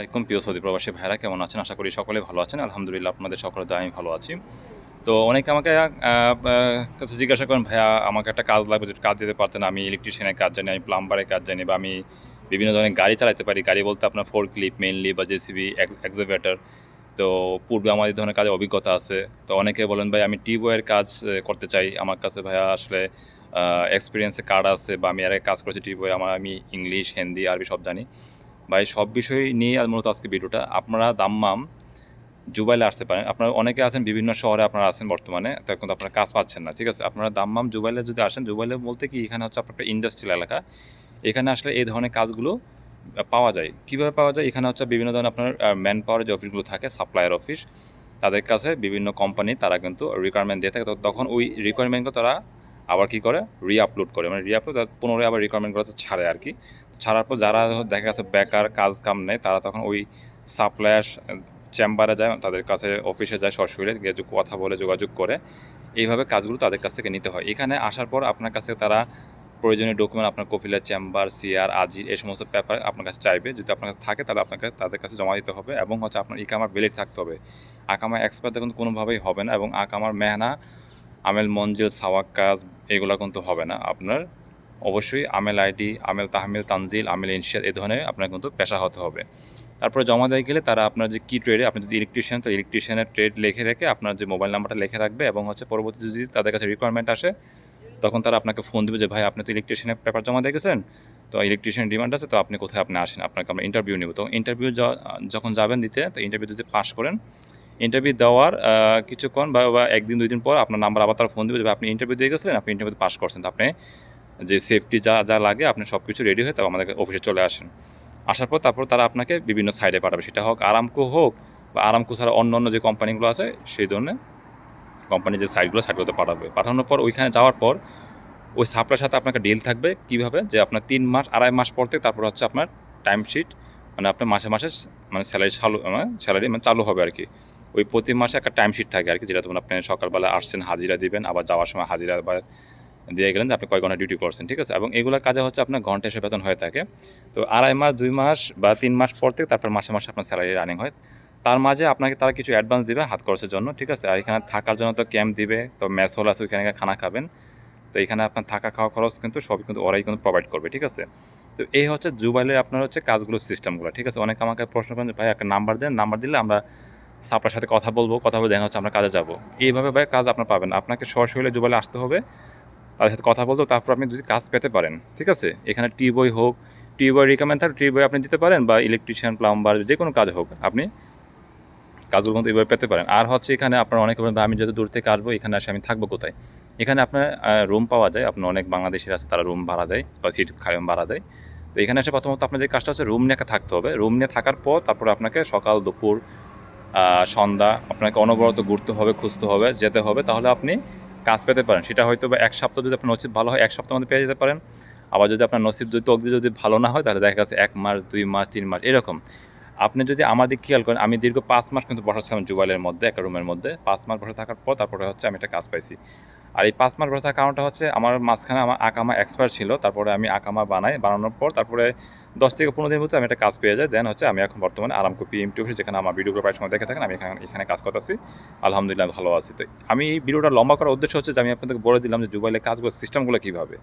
আলাইকুম। প্রিয় সৌদি প্রবাসী ভাইরা কেমন আছেন? আশা করি সকলে ভালো আছেন। আলহামদুলিল্লাহ, আপনাদের সকলে তো আমি ভালো আছি। তো অনেকে আমাকে কাছে জিজ্ঞাসা করেন, ভাইয়া, আমাকে একটা কাজ লাগবে, যদি কাজ দিতে পারতেন, আমি ইলেকট্রিশিয়ানের কাজ জানি, আমি প্লাম্বারের কাজ জানি বা আমি বিভিন্ন ধরনের গাড়ি চালাতে পারি। গাড়ি বলতে আপনার ফোর ক্লিপ মেনলি বা জেসিবি এক্সেভেটার তো পূর্বে আমার এই ধরনের কাজে অভিজ্ঞতা আছে। তো অনেকে বলেন ভাই আমি টিউবওয়ের কাজ করতে চাই। আমার কাছে, ভাইয়া, আসলে এক্সপিরিয়েন্সের কার্ড আছে বা আমি আগে কাজ করেছি টিউবওয়ে আমার, আমি ইংলিশ হিন্দি আরবি সব জানি। ভাই, সব বিষয় নিয়ে মূলত আজকে ভিডিওটা। আপনারা দাম্মাম জুবাইলে আসতে পারেন। আপনারা অনেকে আছেন, বিভিন্ন শহরে আপনারা আছেন বর্তমানে, তা কিন্তু আপনারা কাজ পাচ্ছেন না, ঠিক আছে? আপনারা দাম্মাম জুবাইলে যদি আসেন, জুবাইলে বলতে কি, এখানে হচ্ছে আপনার একটা ইন্ডাস্ট্রিয়াল এলাকা। এখানে আসলে এই ধরনের কাজগুলো পাওয়া যায়। কীভাবে পাওয়া যায়? এখানে হচ্ছে বিভিন্ন ধরনের আপনার ম্যান পাওয়ার যে অফিসগুলো থাকে সাপ্লায়ার অফিস তাদের কাছে বিভিন্ন কোম্পানি তারা কিন্তু রিকোয়ারমেন্ট দিয়ে থাকে। তো তখন ওই রিকোয়ারমেন্টগুলো তারা আবার কি করে? রি আপলোড করে। মানে রি আপলোড পুনরায় আবার রিকোয়ারমেন্টগুলো ছাড়ে আর কি। ছাড়ার পর যারা দেখা গেছে বেকার কাজ কাম নেই, তারা তখন ওই সাপ্লায়ার চেম্বারে যায়, তাদের কাছে অফিসে যায় সরাসরি, গিয়ে কথা বলে, যোগাযোগ করে। এইভাবে কাজগুলো তাদের কাছ থেকে নিতে হয়। এখানে আসার পর আপনার কাছ তারা প্রয়োজনীয় ডকুমেন্ট আপনার কপিলের চেম্বার সিআর আজির, এই সমস্ত পেপার আপনার কাছে চাইবে। যদি আপনার কাছে থাকে, তাহলে আপনাকে তাদের কাছে জমা দিতে হবে এবং হচ্ছে আপনার ইকামার ভ্যালিড থাকতে হবে। আকামা এক্সপার্ট কিন্তু কোনোভাবেই হবে না এবং আকামার মেহনা, আমেল মঞ্জিল সাওয়াক কাজ এগুলো কিন্তু হবে না। আপনার অবশ্যই আমেল আইডি, আমেল তাহমিল, তানজিল, আমেল ইনশিয়াত এই ধরনের আপনার কিন্তু পেশা হতে হবে। তারপরে জমা দেয় গেলে তারা আপনার যে কি ট্রেডে আপনি যদি ইলেকট্রিশিয়ান তো ইলেকট্রিশিয়ানের ট্রেড লিখে রেখে আপনার যে মোবাইল নাম্বারটা লিখে রাখবে এবং হচ্ছে পরবর্তী যদি তাদের কাছে রিকোয়ারমেন্ট আসে, তখন তারা আপনাকে ফোন দেবে যে, ভাই, আপনি তো ইলেকট্রিশিয়ানের পেপার জমা দিয়ে গেছেন, তো ইলেকট্রিশিয়ান ডিমান্ড আছে, তো আপনি কোথায় আপনি আসেন? আপনাকে আমরা ইন্টারভিউ নেব। তো ইন্টারভিউ যখন যাবেন দিতে, তো ইন্টারভিউ যদি পাস করেন ইন্টারভিউ দেওয়ার কিছুক্ষণ বা একদিন, দুই দিন পর আপনার নাম্বার আবার তারা ফোন দেবে আপনি ইন্টারভিউ দিয়ে গেছিলেন, আপনি ইন্টারভিউ পাস করছেন আপনি যে সেফটি যা যা লাগে, আপনি সব কিছু রেডি হয়ে তারপর আমাদের অফিসে চলে আসেন। আসার পর তারপর তারা আপনাকে বিভিন্ন সাইডে পাঠাবে। সেটা হোক আরামকো হোক বা আরামকো ছাড়া অন্য অন্য যে কোম্পানিগুলো আছে, সেই ধরনের কোম্পানি যে সাইটগুলো সাইটগুলোতে পাঠাবে। পাঠানোর পর ওইখানে যাওয়ার পর ওই সাপ্লাইয়ের সাথে আপনাকে ডিল থাকবে কীভাবে? যে আপনার তিন মাস, আড়াই মাস পর থেকে তারপর হচ্ছে আপনার টাইম শিট মানে আপনার মাসে মাসে মানে স্যালারি চালু মানে স্যালারি মানে চালু হবে আর কি ওই প্রতি মাসে একটা টাইম শিট থাকে আর কি, যেটা তখন আপনি সকালবেলা আসছেন, হাজিরা দিবেন, আবার যাওয়ার সময় হাজিরা আবার দিয়ে গেলেন যে আপনি কয় ঘণ্টা ডিউটি করছেন, ঠিক আছে? এবং এগুলো কাজে হচ্ছে আপনার ঘণ্টা হিসেবে বেতন হয়ে থাকে। তো আড়াই মাস, দুই মাস বা তিন মাস পর থেকে তারপর মাসে মাসে আপনার স্যালারি রানিং হয়। তার মাঝে আপনাকে তারা কিছু অ্যাডভান্স দিবে হাত খরচের জন্য, ঠিক আছে? আর এখানে থাকার জন্য তো ক্যাম্প দিবে, তো মেস হল আছে, ওইখানে খানা খাবেন। তো এখানে আপনার থাকা খাওয়া খরচ কিন্তু সবই কিন্তু ওরাই কিন্তু প্রোভাইড করবে, ঠিক আছে? তো এই হচ্ছে জুবাইলের আপনার হচ্ছে কাজগুলো সিস্টেমগুলো ঠিক আছে? অনেক আমাকে প্রশ্ন করেন ভাই, একটা নাম্বার দেন নাম্বার দিলে আমরা সাপড়ার সাথে কথা বলব, কথা বলে দেখা হচ্ছে আমরা কাজে যাব। এইভাবে ভাই কাজ আপনার পাবেন। আপনাকে সরাসরি জুবাইলে আসতে হবে, তাদের সাথে কথা বলতে, তারপর আপনি যদি কাজ পেতে পারেন, ঠিক আছে? এখানে টি বই হোক টি বই রিকমেন্ড থাকে টি বই আপনি দিতে পারেন বা ইলেকট্রিশিয়ান প্লাম্বার যে কোনো কাজ হোক, আপনি কাজগুলো কিন্তু এইভাবে পেতে পারেন। আর হচ্ছে এখানে আপনার অনেক আমি যত দূর থেকে আসব, এখানে আসে, আমি থাকব কোথায়? এখানে আপনার রুম পাওয়া যায়। আপনার অনেক বাংলাদেশের আছে, তারা রুম ভাড়া দেয় বা সিট ভাড়া দেয়। তো এখানে এসে প্রথমত আপনার যে কাজটা হচ্ছে রুম নিয়ে থাকতে হবে। রুম নিয়ে থাকার পর তারপরে আপনাকে সকাল, দুপুর সন্ধ্যা, আপনাকে অনবরত ঘুরতে হবে, খুঁজতে হবে, যেতে হবে, তাহলে আপনি কাজ পেতে পারেন। সেটা হয়তো বা এক সপ্তাহ যদি আপনার নসিব ভালো হয়, এক সপ্তাহ মধ্যে পেয়ে যেতে পারেন। আবার যদি আপনার নসিব যদি তকদি যদি ভালো না হয়, তাহলে দেখা গেছে এক মাস, দুই মাস, তিন মাস, এরকম। আপনি যদি আমাদের খেয়াল করেন, আমি দীর্ঘ পাঁচ মাস কিন্তু বসাচ্ছিলাম জুবাইলের মধ্যে, একটা রুমের মধ্যে। পাঁচ মাস বসে থাকার পর তারপরে হচ্ছে আমি একটা কাজ পাইছি। আর এই পাঁচ মাস বসার কারণটা হচ্ছে আমার মাঝখানে আমার আকামা এক্সপার্ট ছিল, তারপরে আমি আকামা বানাই, বানানোর পর তারপরে দশ থেকে পনেরো দিনের মধ্যে আমি একটা কাজ পেয়ে যাই। দেন হচ্ছে আমি এখন বর্তমানে আরামকো এম টু যেখানে আমার ভিডিওগুলো প্রায় সময় দেখে থাকেন, আমি এখানে এখানে কাজ করতেছি। আলহামদুলিল্লাহ ভালো আছি। তো আমি এই ভিডিওটা লম্বা করার উদ্দেশ্য হচ্ছে যে আমি আপনাদেরকে বলে দিলাম যে জুবাইলের কাজগুলো সিস্টেমগুলো কীভাবে।